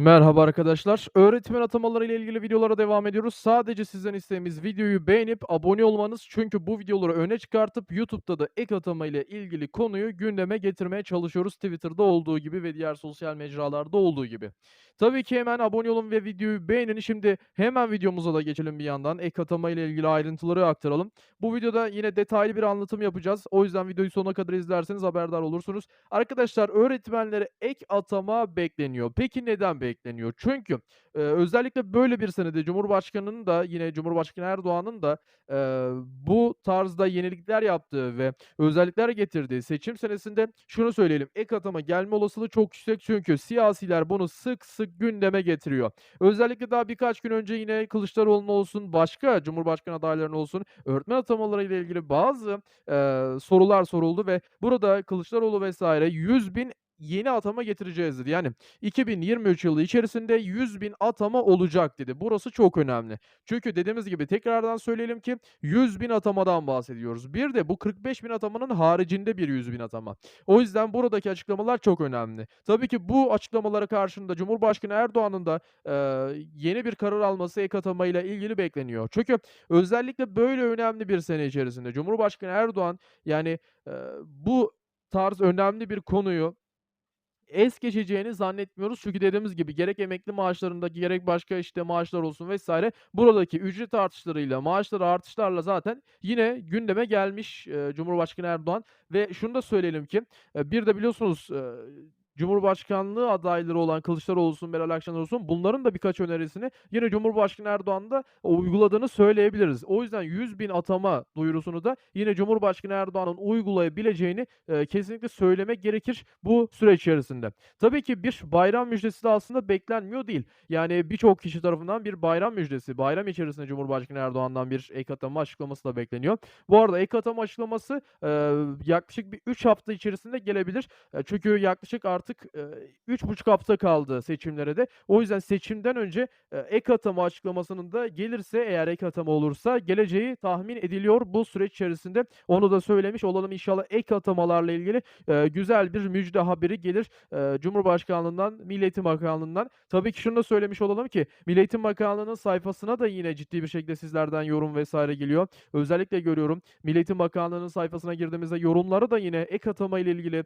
Merhaba arkadaşlar. Öğretmen atamaları ile ilgili videolara devam ediyoruz. Sadece sizden isteğimiz videoyu beğenip abone olmanız. Çünkü bu videoları öne çıkartıp YouTube'da da ek atama ile ilgili konuyu gündeme getirmeye çalışıyoruz. Twitter'da olduğu gibi ve diğer sosyal mecralarda olduğu gibi. Tabii ki hemen abone olun ve videoyu beğenin. Şimdi hemen videomuza da geçelim bir yandan. Ek atama ile ilgili ayrıntıları aktaralım. Bu videoda yine detaylı bir anlatım yapacağız. O yüzden videoyu sonuna kadar izlerseniz haberdar olursunuz. Arkadaşlar öğretmenlere ek atama bekleniyor. Peki neden bekleniyor? Çünkü, eee, özellikle böyle bir senede Cumhurbaşkanı'nın da yine Cumhurbaşkanı Erdoğan'ın da, eee, bu tarzda yenilikler yaptığı ve özellikler getirdiği seçim senesinde şunu söyleyelim, ek atama gelme olasılığı çok yüksek çünkü siyasiler bunu sık sık gündeme getiriyor. Özellikle daha birkaç gün önce yine Kılıçdaroğlu'nun olsun, başka Cumhurbaşkanı adaylarının olsun öğretmen atamaları ile ilgili bazı, eee, sorular soruldu ve burada Kılıçdaroğlu vs. 100.000 yeni atama getireceğiz dedi. Yani 2023 yılı içerisinde 100.000 atama olacak dedi. Burası çok önemli. Çünkü dediğimiz gibi tekrardan söyleyelim ki 100.000 atamadan bahsediyoruz. Bir de bu 45.000 atamanın haricinde bir 100.000 atama. O yüzden buradaki açıklamalar çok önemli. Tabii ki bu açıklamalara karşında Cumhurbaşkanı Erdoğan'ın da, eee, yeni bir karar alması ek atamayla ilgili bekleniyor. Çünkü özellikle böyle önemli bir sene içerisinde Cumhurbaşkanı Erdoğan, yani, eee, bu tarz önemli bir konuyu es geçeceğini zannetmiyoruz. Çünkü dediğimiz gibi gerek emekli maaşlarındaki gerek başka, işte, maaşlar olsun vs. buradaki ücret artışlarıyla, maaşları artışlarla zaten yine gündeme gelmiş, eee, Cumhurbaşkanı Erdoğan ve şunu da söyleyelim ki, eee, bir de biliyorsunuz, eee, Cumhurbaşkanlığı adayları olan Kılıçdaroğlu olsun, Meral Akşener olsun bunların da birkaç önerisini yine Cumhurbaşkanı Erdoğan da uyguladığını söyleyebiliriz. O yüzden 100.000 atama duyurusunu da yine Cumhurbaşkanı Erdoğan'ın uygulayabileceğini, eee, kesinlikle söylemek gerekir bu süreç içerisinde. Tabii ki bir bayram müjdesi de aslında beklenmiyor değil. Yani birçok kişi tarafından bir bayram müjdesi, bayram içerisinde Cumhurbaşkanı Erdoğan'dan bir ek atama açıklaması da bekleniyor. Bu arada ek atama açıklaması, eee, yaklaşık bir 3 hafta içerisinde gelebilir. Eee, çünkü yaklaşık artık, eee, 3,5 hafta kaldı seçimlere de. O yüzden seçimden önce, ek atama açıklamasının da gelirse eğer ek atama olursa geleceği tahmin ediliyor bu süreç içerisinde. Onu da söylemiş olalım. İnşallah ek atamalarla ilgili, güzel bir müjde haberi gelir, Cumhurbaşkanlığından, Milli Bakanlığı'ndan. Tabii ki şunu da söylemiş olalım ki Milli Bakanlığı'nın sayfasına da yine ciddi bir şekilde sizlerden yorum vs. geliyor. Özellikle görüyorum Milli Bakanlığı'nın sayfasına girdiğimizde yorumlara da yine ek atama ile ilgili,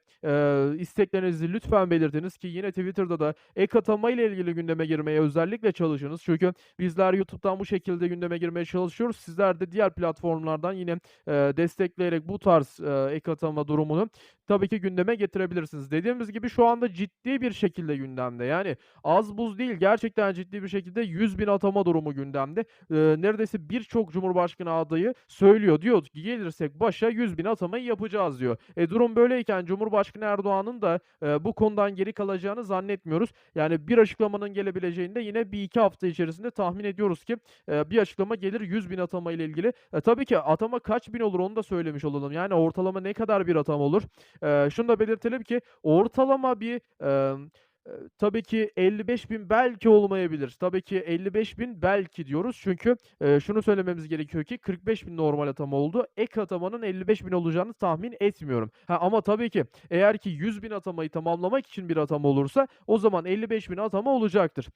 isteklerinizi lütfen belirtiniz ki yine Twitter'da da ek atama ile ilgili gündeme girmeye özellikle çalışınız. Çünkü bizler YouTube'dan bu şekilde gündeme girmeye çalışıyoruz. Sizler de diğer platformlardan yine, eee, destekleyerek bu tarz, eee, ek atama durumunu tabii ki gündeme getirebilirsiniz. Dediğimiz gibi şu anda ciddi bir şekilde gündemde. Yani az buz değil, gerçekten ciddi bir şekilde 100.000 atama durumu gündemde. Eee, neredeyse birçok Cumhurbaşkanı adayı söylüyor. Diyor ki gelirsek başa 100.000 atamayı yapacağız diyor. E, durum böyleyken Cumhurbaşkanı Erdoğan'ın da, eee, bu konudan geri kalacağını zannetmiyoruz. Yani bir açıklamanın gelebileceğini de yine 1-2 hafta içerisinde tahmin ediyoruz ki, eee, bir açıklama gelir 100.000 atama ile ilgili. E, tabii ki atama kaç bin olur onu da söylemiş olalım. Yani ortalama ne kadar bir atama olur? Eee, şunu da belirtelim ki ortalama bir, eee, tabii ki 55.000 belki olmayabilir. Tabii ki 55.000 belki diyoruz. Çünkü, eee, şunu söylememiz gerekiyor ki 45.000 normal atama oldu. Ek atamanın 55.000 olacağını tahmin etmiyorum. Ha, ama tabii ki eğer ki 100.000 atamayı tamamlamak için bir atama olursa o zaman 55.000 atama olacaktır.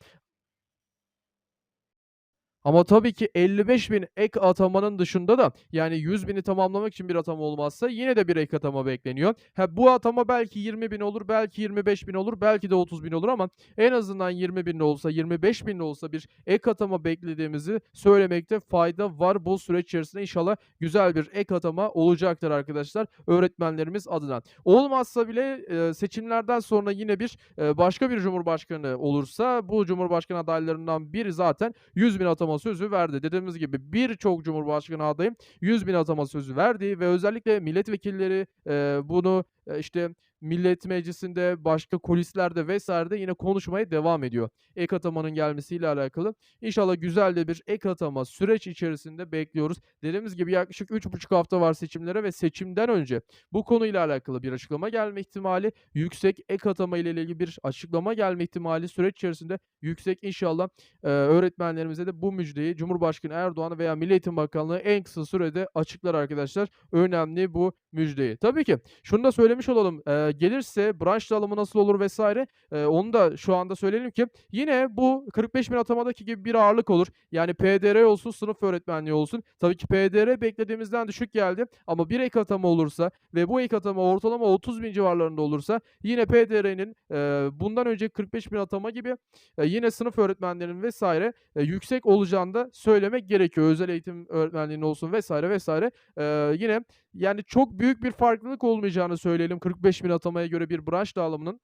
Ama tabii ki 55.000 ek atamanın dışında da yani 100.000'i tamamlamak için bir atama olmazsa yine de bir ek atama bekleniyor. Ha, bu atama belki 20.000 olur, belki 25.000 olur, belki de 30.000 olur ama en azından 20.000 olsa, 25.000 olsa bir ek atama beklediğimizi söylemekte fayda var. Bu süreç içerisinde inşallah güzel bir ek atama olacaktır arkadaşlar öğretmenlerimiz adına. Olmazsa bile, eee, seçimlerden sonra yine bir, eee, başka bir cumhurbaşkanı olursa bu cumhurbaşkanı adaylarından biri zaten 100.000 atama sözü verdi. Dediğimiz gibi birçok cumhurbaşkanı adayı 100.000 atama sözü verdi ve özellikle milletvekilleri, eee, bunu, eee, işte, Millet Meclisi'nde, başka kulislerde vs.de yine konuşmaya devam ediyor. Ek atamanın gelmesiyle alakalı. İnşallah güzel de bir ek atama süreç içerisinde bekliyoruz. Dediğimiz gibi yaklaşık 3,5 hafta var seçimlere ve seçimden önce bu konuyla alakalı bir açıklama gelme ihtimali yüksek. Ek atama ile ilgili bir açıklama gelme ihtimali süreç içerisinde yüksek. İnşallah, eee, öğretmenlerimize de bu müjdeyi Cumhurbaşkanı Erdoğan veya Milli Eğitim Bakanlığı en kısa sürede açıklar arkadaşlar. Önemli bu müjdeyi. Tabii ki şunu da söylemiş olalım. Eee, gelirse branş dağılımı nasıl olur vs. Eee, onu da şu anda söyleyelim ki yine bu 45.000 atamadaki gibi bir ağırlık olur. Yani PDR olsun, sınıf öğretmenliği olsun. Tabii ki PDR beklediğimizden düşük geldi ama bir ek atama olursa ve bu ek atama ortalama 30.000 civarlarında olursa yine PDR'nin eee, bundan önceki 45.000 atama gibi eee, yine sınıf öğretmenlerinin vs. eee, yüksek olacağını da söylemek gerekiyor. Özel eğitim öğretmenliğinin olsun vs. vs. Eee, yine yani çok büyük bir farklılık olmayacağını söyleyelim 45.000 atamaya göre bir branş dağılımının.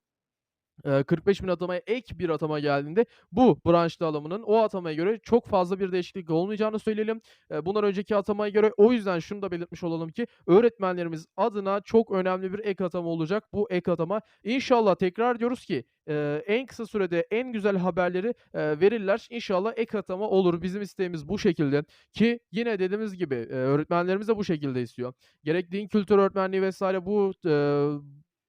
Eee, 45.000 atamaya ek bir atama geldiğinde bu branş dağılımının o atamaya göre çok fazla bir değişiklik olmayacağını söyleyelim. Bundan önceki atamaya göre o yüzden şunu da belirtmiş olalım ki öğretmenlerimiz adına çok önemli bir ek atama olacak bu ek atama. İnşallah tekrar diyoruz ki, en kısa sürede en güzel haberleri, verirler. İnşallah ek atama olur. Bizim isteğimiz bu şekilde ki yine dediğimiz gibi, öğretmenlerimiz de bu şekilde istiyor. Gerek din kültürü öğretmenliği vs. bu,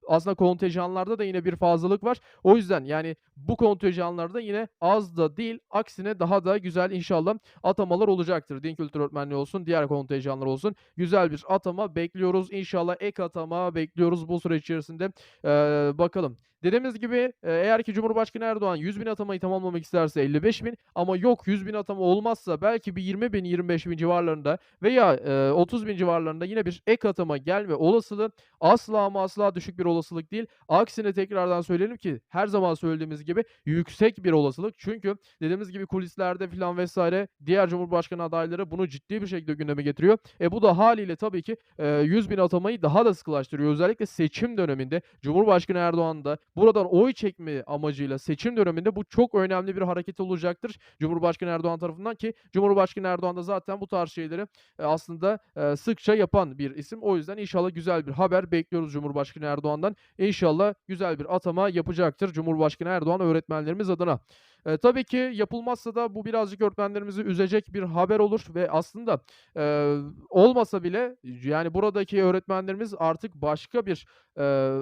aslında kontenjanlarda da yine bir fazlalık var. O yüzden yani bu kontenjanlarda yine az da değil, aksine daha da güzel inşallah atamalar olacaktır. Din kültürü öğretmenliği olsun, diğer kontenjanlar olsun. Güzel bir atama bekliyoruz. İnşallah ek atama bekliyoruz bu süreç içerisinde. Eee, bakalım. Dediğimiz gibi, eee, eğer ki Cumhurbaşkanı Erdoğan 100.000 atamayı tamamlamak isterse 55.000 ama yok 100.000 atama olmazsa belki bir 20.000, 25.000 civarlarında veya, eee, 30.000 civarlarında yine bir ek atama gelme olasılığı asla ama asla düşük bir olasılık değil. Aksine tekrardan söyleyelim ki her zaman söylediğimiz gibi yüksek bir olasılık. Çünkü dediğimiz gibi kulislerde filan vs. diğer cumhurbaşkanı adayları bunu ciddi bir şekilde gündeme getiriyor. E, bu da hâliyle tabii ki, eee, 100.000 atamayı daha da sıkılaştırıyor. Özellikle seçim döneminde Cumhurbaşkanı Erdoğan da buradan oy çekme amacıyla seçim döneminde bu çok önemli bir hareket olacaktır Cumhurbaşkanı Erdoğan tarafından ki Cumhurbaşkanı Erdoğan da zaten bu tarz şeyleri, eee, aslında, eee, sıkça yapan bir isim. O yüzden inşallah güzel bir haber bekliyoruz Cumhurbaşkanı Erdoğan'dan. İnşallah güzel bir atama yapacaktır Cumhurbaşkanı Erdoğan öğretmenlerimiz adına. Eee, tabii ki yapılmazsa da bu birazcık öğretmenlerimizi üzecek bir haber olur ve aslında, eee, olmasa bile yani buradaki öğretmenlerimiz artık başka bir, eee,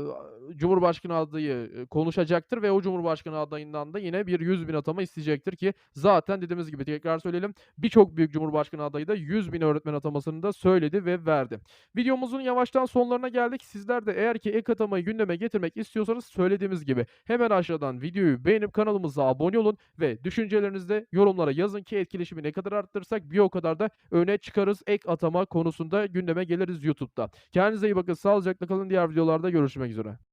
cumhurbaşkanı adayı, konuşacaktır ve o cumhurbaşkanı adayından da yine bir 100.000 atama isteyecektir ki zaten dediğimiz gibi tekrar söyleyelim birçok büyük cumhurbaşkanı adayı da 100.000 öğretmen atamasını da söyledi ve verdi. Videomuzun yavaştan sonlarına geldik. Sizler de eğer ki ek atamayı gündeme getirmek istiyorsanız söylediğimiz gibi hemen aşağıdan videoyu beğenip kanalımıza abone olun ve düşüncelerinizi de yorumlara yazın ki etkileşimi ne kadar arttırırsak bir o kadar da öne çıkarız. Ek atama konusunda gündeme geliriz YouTube'da. Kendinize iyi bakın, sağlıcakla kalın. Diğer videolarda görüşmek üzere.